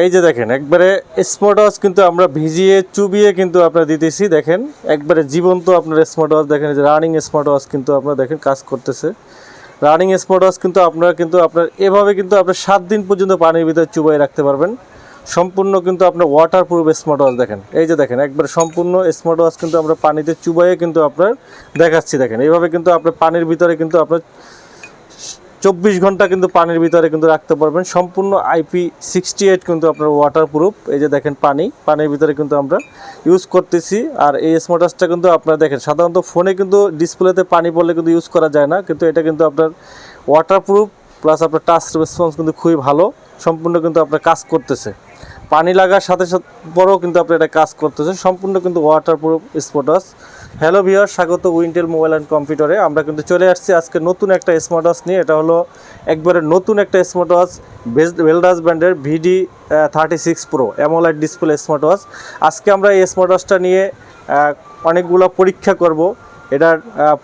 এই যে দেখেন, একবারে স্মার্ট ওয়াচ কিন্তু আমরা ভিজিয়ে চুবিয়ে কিন্তু আপনার দিতেছি। দেখেন, একবারে জীবন্ত আপনার স্মার্ট ওয়াচ দেখেন যে রানিং স্মার্ট ওয়াচ কিন্তু আপনার দেখেন কাজ করতেছে। রানিং স্মার্ট ওয়াচ কিন্তু আপনারা কিন্তু আপনার এভাবে কিন্তু আপনার সাত দিন পর্যন্ত পানির ভিতরে চুবাই রাখতে পারবেন। সম্পূর্ণ কিন্তু আপনার ওয়াটার প্রুফ স্মার্ট ওয়াচ দেখেন। এই যে দেখেন, একবার সম্পূর্ণ স্মার্ট ওয়াচ কিন্তু আমরা পানিতে চুবাইয়ে কিন্তু আপনার দেখাচ্ছি। দেখেন, এইভাবে কিন্তু আপনার পানির ভিতরে কিন্তু আপনার চব্বিশ ঘণ্টা কিন্তু পানির ভিতরে কিন্তু রাখতে পারবেন। সম্পূর্ণ আইপি সিক্সটি এইট কিন্তু আপনার ওয়াটার প্রুফ এই যে দেখেন পানি, পানির ভিতরে কিন্তু আমরা ইউজ করতেছি। আর এই স্মার্টাসটা কিন্তু আপনার দেখেন, সাধারণত ফোনে কিন্তু ডিসপ্লেতে পানি পড়লে কিন্তু ইউজ করা যায় না। কিন্তু এটা কিন্তু আপনার ওয়াটার প্রুফ প্লাস আপনার টাচ রেসপন্স কিন্তু খুবই ভালো। সম্পূর্ণ কিন্তু আপনার কাজ করতেছে। পানি লাগার সাথে সাথে পরেও কিন্তু আপনি এটা কাজ করতেছে সম্পূর্ণ কিন্তু water proof smartwatch hello viewer স্বাগত উইন্টেল মোবাইল অ্যান্ড কম্পিউটারে আমরা কিন্তু চলে আসছি আজকে নতুন একটা স্মার্ট ওয়াচ নিয়ে। এটা হলো একবারে নতুন একটা স্মার্ট ওয়াচ ব্র্যান্ডের VD thirty six pro AMOLED display smart watch আজকে আমরা এই স্মার্ট ওয়াচটা নিয়ে অনেকগুলো পরীক্ষা করব। এটার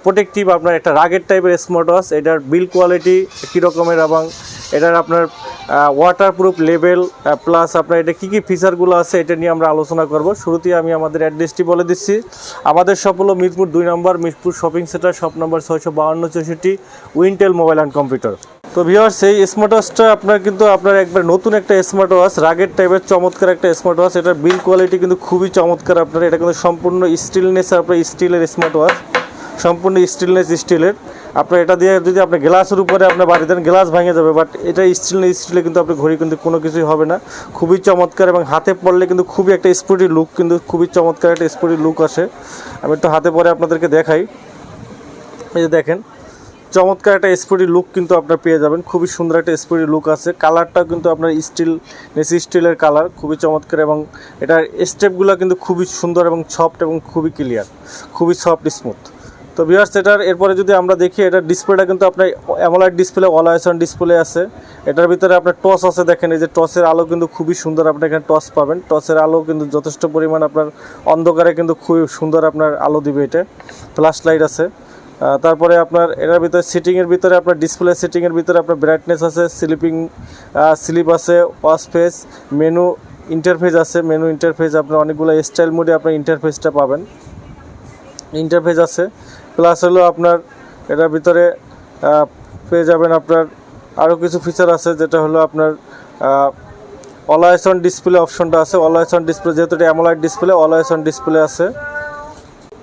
প্রোটেকটিভ আপনার একটা রাগের টাইপের স্মার্ট ওয়াচ এটার বিল কোয়ালিটি কী রকমের এবং এটার আপনার ওয়াটার প্রুফ লেভেল প্লাস আপনার এটা কী কী ফিচারগুলো আছে এটা নিয়ে আমরা আলোচনা করব। শুরুতেই আমি আমাদের অ্যাড্রেসটি বলে দিচ্ছি। আমাদের সব হলো মিরপুর দুই number Mirpur shopping centre shop number ছয়শো বাউন্ন চৌষট্টি উইন্টেল মোবাইল অ্যান্ড কম্পিউটার তো ভিওয়ার সেই স্মার্ট ওয়াচটা আপনার কিন্তু আপনার একবার নতুন একটা স্মার্ট ওয়াচ রাগের টাইপের চমৎকার একটা স্মার্ট ওয়াচ এটার বিল কোয়ালিটি কিন্তু খুবই চমৎকার আপনার, এটা কিন্তু সম্পূর্ণ স্টিলনেস আপনার স্টিলের স্মার্ট ওয়াচ সম্পূর্ণ স্টিলনেস স্টিলের আপনার এটা দিয়ে যদি আপনি গ্লাসের উপরে আপনার বাড়ি দেন গ্লাস ভেঙে যাবে বাট এটা স্টিলনেস স্টিলে কিন্তু আপনি ঘড়ি কিন্তু কোনো কিছুই হবে না। খুবই চমৎকার এবং হাতে পড়লে কিন্তু খুবই একটা স্পোর্টি লুক কিন্তু খুবই চমৎকার একটা স্পোর্টি লুক আসে। আমি একটু হাতে পরে আপনাদেরকে দেখাই। এই যে দেখেন, চমৎকার একটা স্পোর্টি লুক কিন্তু আপনার পেয়ে যাবেন। খুবই সুন্দর একটা স্পোর্টি লুক আছে। কালারটাও কিন্তু আপনার স্টিল নেসি স্টিলের কালার খুবই চমৎকার এবং এটার স্টেপগুলো কিন্তু খুবই সুন্দর এবং সফট এবং খুবই ক্লিয়ার খুবই সফট স্মুথ তো বিয়ার্স এটার এরপরে যদি আমরা দেখি, এটার ডিসপ্লেটা কিন্তু আপনার অ্যামোলাইট ডিসপ্লে অলাইসন ডিসপ্লে আছে। এটার ভিতরে আপনার টস আছে, দেখেন এই যে টসের আলো কিন্তু খুবই সুন্দর আপনি এখানে টস পাবেন। টসের আলো কিন্তু যথেষ্ট পরিমাণ আপনার অন্ধকারে কিন্তু খুবই সুন্দর আপনার আলো দিবে এটা। ফ্ল্যাশ লাইট আছে তারপরে আপনার এটার ভিতরে সিটিংয়ের ভিতরে আপনার ডিসপ্লে সিটিংয়ের ভিতরে আপনার ব্রাইটনেস আছে স্লিপিং স্লিপ আছে ওয়াশ ফেস মেনু ইন্টারফেস আছে। মেনু ইন্টারফেস আপনার অনেকগুলো স্টাইল মোডে আপনার ইন্টারফেসটা পাবেন। ইন্টারফেস আছে। প্লাস হলো আপনার এটার ভিতরে পেয়ে যাবেন আপনার আরও কিছু ফিচার আছে, যেটা হলো আপনার অলওয়েস অন ডিসপ্লে অপশনটা আছে। অলওয়েস অন ডিসপ্লে যেহেতু এটা AMOLED display always on display আছে।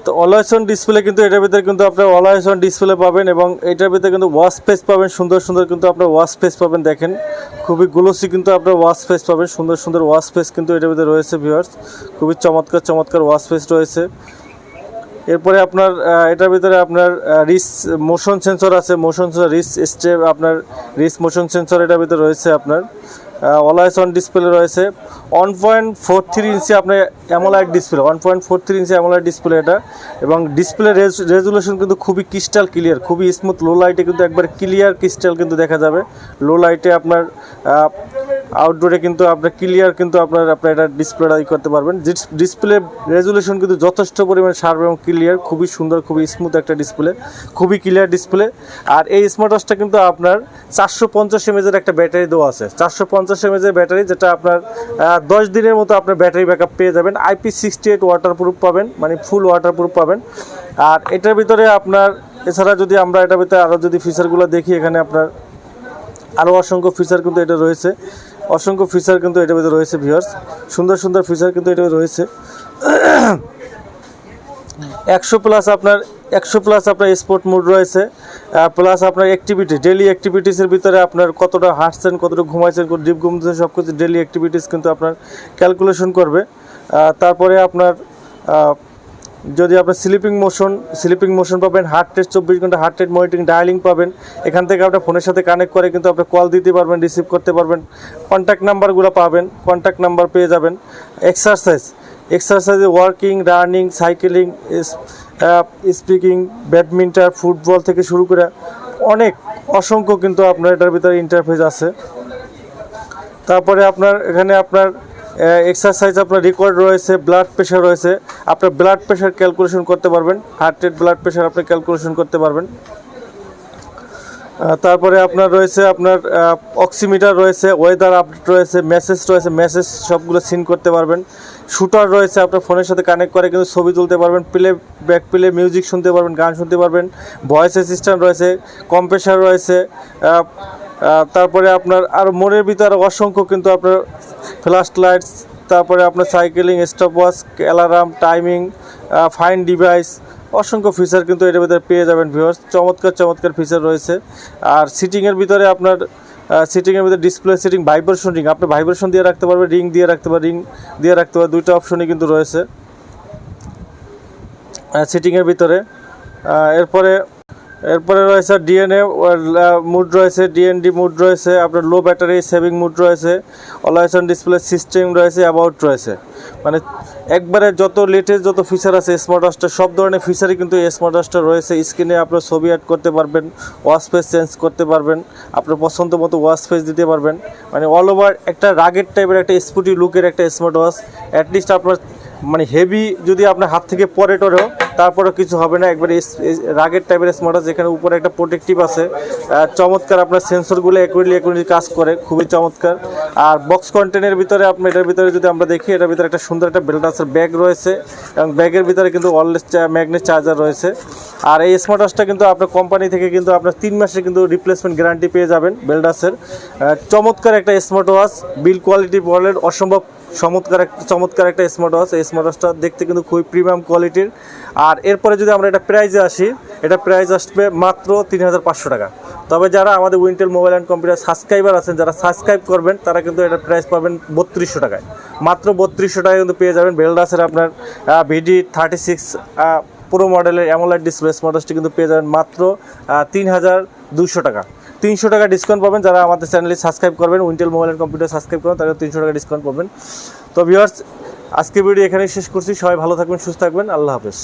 তো অলওয়েস অন ডিসপ্লে কিন্তু এটার ভিতরে কিন্তু আপনার অলওয়েস অন ডিসপ্লে পাবেন এবং এটার ভিতরে কিন্তু ওয়াশ ফেস পাবেন, সুন্দর সুন্দর কিন্তু আপনার ওয়াশ ফেস পাবেন, দেখেন। খুবই গ্লোসি কিন্তু আপনার ওয়াশ ফেস পাবেন, সুন্দর সুন্দর ওয়াশ ফেস কিন্তু এটার ভিতরে রয়েছে ভিউয়ার্স খুবই চমৎকার চমৎকার ওয়াশ ফেস রয়েছে। এরপরে আপনার এটার ভিতরে আপনার রিস মোশন সেন্সর আছে মোশন সেন্সর রিস স্টেপ আপনার রিস মোশন সেন্সর এটার ভিতরে রয়েছে আপনার অলওয়েস অন ডিসপ্লে রয়েছে। One point four three inch আপনার AMOLED display one point four three inch AMOLED display এটা। এবং ডিসপ্লে রেজুলেশন কিন্তু খুবই ক্রিস্টাল ক্লিয়ার খুবই স্মুথ লো লাইটে কিন্তু একবার ক্লিয়ার ক্রিস্টাল কিন্তু দেখা যাবে। লো লাইটে আপনার আউটডোরে কিন্তু আপনার ক্লিয়ার কিন্তু আপনার আপনার এটা ডিসপ্লেটা ই করতে পারবেন। ডিসপ্লে রেজুলেশন কিন্তু যথেষ্ট পরিমাণে শার্প এবং ক্লিয়ার খুবই সুন্দর, খুবই স্মুথ একটা ডিসপ্লে খুবই ক্লিয়ার ডিসপ্লে আর এই স্মার্ট ওয়াচটা কিন্তু আপনার চারশো পঞ্চাশ এমএজের একটা ব্যাটারি দেওয়া আছে। চারশো পঞ্চাশ এমএজের ব্যাটারি যেটা আপনার দশ দিনের মতো আপনার ব্যাটারি ব্যাকআপ পেয়ে যাবেন। IP sixty eight water proof পাবেন মানে ফুল ওয়াটার প্রুফ পাবেন। আর এটার ভিতরে আপনার, এছাড়া যদি আমরা এটার ভিতরে আরও যদি ফিচারগুলো দেখি, এখানে আপনার আরও অসংখ্য ফিচার কিন্তু এটা রয়েছে। অসংখ্য ফিচার কিন্তু এটার ভিতরে রয়েছে ভিউয়ার্স সুন্দর সুন্দর ফিচার কিন্তু এটা রয়েছে। একশো প্লাস আপনার, একশো প্লাস আপনার স্পোর্ট মুড রয়েছে। প্লাস আপনার অ্যাক্টিভিটি ডেলি অ্যাক্টিভিটিসের ভিতরে আপনার কতটা হাঁটছেন, কতটা ঘুমাইছেন, কত ডিপ ঘুমতেছেন সব কিছু ডেলি অ্যাক্টিভিটিস কিন্তু আপনার ক্যালকুলেশন করবে। তারপরে আপনার যদি আপনার স্লিপিং মোশন স্লিপিং মোশন পাবেন হার্ট রেট চব্বিশ ঘণ্টা হার্ট রেট মনিটরিং ডায়ালিং পাবেন। এখান থেকে আপনার ফোনের সাথে কানেক্ট করে কিন্তু আপনি কল দিতে পারবেন রিসিভ করতে পারবেন। কন্ট্যাক্ট নাম্বারগুলো পাবেন কন্ট্যাক্ট নাম্বার পেয়ে যাবেন। Exercise এক্সারসাইজে working running cycling speaking badminton football থেকে শুরু করে অনেক অসংখ্য কিন্তু আপনার এটার ভিতরে ইন্টারফেস আছে। তারপরে আপনার, এখানে আপনার এক্সারসাইজ আপনার রেকর্ড রয়েছে ব্লাড প্রেশার রয়েছে। আপনার ব্লাড প্রেশার ক্যালকুলেশন করতে পারবেন। হার্ট রেট ব্লাড প্রেশার আপনি ক্যালকুলেশন করতে পারবেন। তারপরে আপনার রয়েছে আপনার অক্সিমিটার রয়েছে ওয়েদার আপডেট রয়েছে মেসেজ রয়েছে মেসেজ সবগুলো সিন করতে পারবেন। শুটার রয়েছে, আপনার ফোনের সাথে কানেক্ট করে কিন্তু ছবি তুলতে পারবেন। প্লে ব্যাক প্লে মিউজিক শুনতে পারবেন, গান শুনতে পারবেন। ভয়েস অ্যাসিস্ট্যান্ট রয়েছে কম্প্রেসার রয়েছে তারপরে আপনার আর মোড়ের ভিতরে অসংখ্য কিন্তু আপনার ফ্ল্যাশ লাইটস, তারপরে আপনার cycling stop watch alarm timing find device অসংখ্য ফিচার কিন্তু এটার ভিতরে পেয়ে যাবেন ভিউয়ার্স চমৎকার চমৎকার ফিচার রয়েছে। আর সিটিংয়ের ভিতরে আপনার সিটিংয়ের ভিতরে ডিসপ্লে সিটিং ভাইব্রেশন রিং আপনি ভাইব্রেশন দিয়ে রাখতে পারবেন রিং দিয়ে রাখতে পারবেন রিং দিয়ে রাখতে পারবেন, দুইটা অপশনই কিন্তু রয়েছে। সিটিংয়ের ভিতরে এরপরে এরপরে রয়েছে ডিএনএ মুড রয়েছে, ডিএনডি মুড রয়েছে, আপনার লো ব্যাটারি, সেভিং মুড রয়েছে, অলাইসন ডিসপ্লে সিস্টেম রয়েছে, অ্যাবাউট রয়েছে। মানে একবারে যত লেটেস্ট যত ফিচার আছে স্মার্ট ওয়াচটা সব ধরনের ফিচারই কিন্তু এই স্মার্ট ওয়াচটা রয়েছে। স্ক্রিনে আপনার ছবি অ্যাড করতে পারবেন ওয়াচ পেজ চেঞ্জ করতে পারবেন, আপনার পছন্দ মতো ওয়াচ পেজ দিতে পারবেন। মানে অল ওভার একটা রাগের টাইপের একটা স্পুটি লুকের একটা স্মার্ট ওয়াচ অ্যাটলিস্ট আপনার মানে হেভি যদি আপনার হাত থেকে পরে টরেও, তারপরেও কিছু হবে না। একবারে রাগের টাইপের স্মার্ট যেখানে উপরে একটা প্রোটেক্টিভ আছে। চমৎকার আপনার সেন্সরগুলো একুরেলি একুরেলি কাজ করে, খুবই চমৎকার। আর বক্স কন্টেনের ভিতরে আপনি, এটার ভিতরে যদি আমরা দেখি, এটার ভিতরে একটা সুন্দর একটা বেলটাসের ব্যাগ রয়েছে। এবং ব্যাগের ভিতরে কিন্তু ওয়ারলেস ম্যাগনেট চার্জার রয়েছে। আর এই স্মার্ট ওয়াচটা কিন্তু আপনার কোম্পানি থেকে কিন্তু আপনার তিন মাসের কিন্তু রিপ্লেসমেন্ট গ্যারান্টি পেয়ে যাবেন বেলডাসের চমৎকার একটা স্মার্ট ওয়াচ বিল কোয়ালিটি বলেন, অসম্ভব চমৎকার একটা চমৎকার একটা স্মার্ট ওয়াচ এই স্মার্ট ওয়াচটা দেখতে কিন্তু খুবই প্রিমিয়াম কোয়ালিটির আর এরপরে যদি আমরা এটা প্রাইজে আসি, এটা প্রাইজ আসবে মাত্র তিন হাজার পাঁচশো টাকা। তবে যারা আমাদের Wintel mobile and computer subscriber আছেন, যারা সাবস্ক্রাইব করবেন, তারা কিন্তু এটা প্রাইস পাবেন বত্রিশশো টাকায়। মাত্র বত্রিশশো টাকায় কিন্তু পেয়ে যাবেন। বেলডাসের আপনার ভিডি থার্টি সিক্স পুরো মডেলের অ্যামোলাইট ডিসপ্লে স্মার্ট ওয়াচটি কিন্তু পেয়ে যাবেন মাত্র তিন হাজার দুশো টাকা। তিনশো টাকা ডিসকাউন্ট পাবেন, যারা আমাদের চ্যানেলে সাবস্ক্রাইব করবেন Wintel mobile and computer subscribe করবেন, তাদের তিনশো টাকা ডিসকাউন্ট পাবেন। তো ভিউয়ার্স আজকে ভিডিও এখানেই শেষ করছি। সবাই ভালো থাকবেন, সুস্থ থাকবেন। আল্লাহ হাফেজ।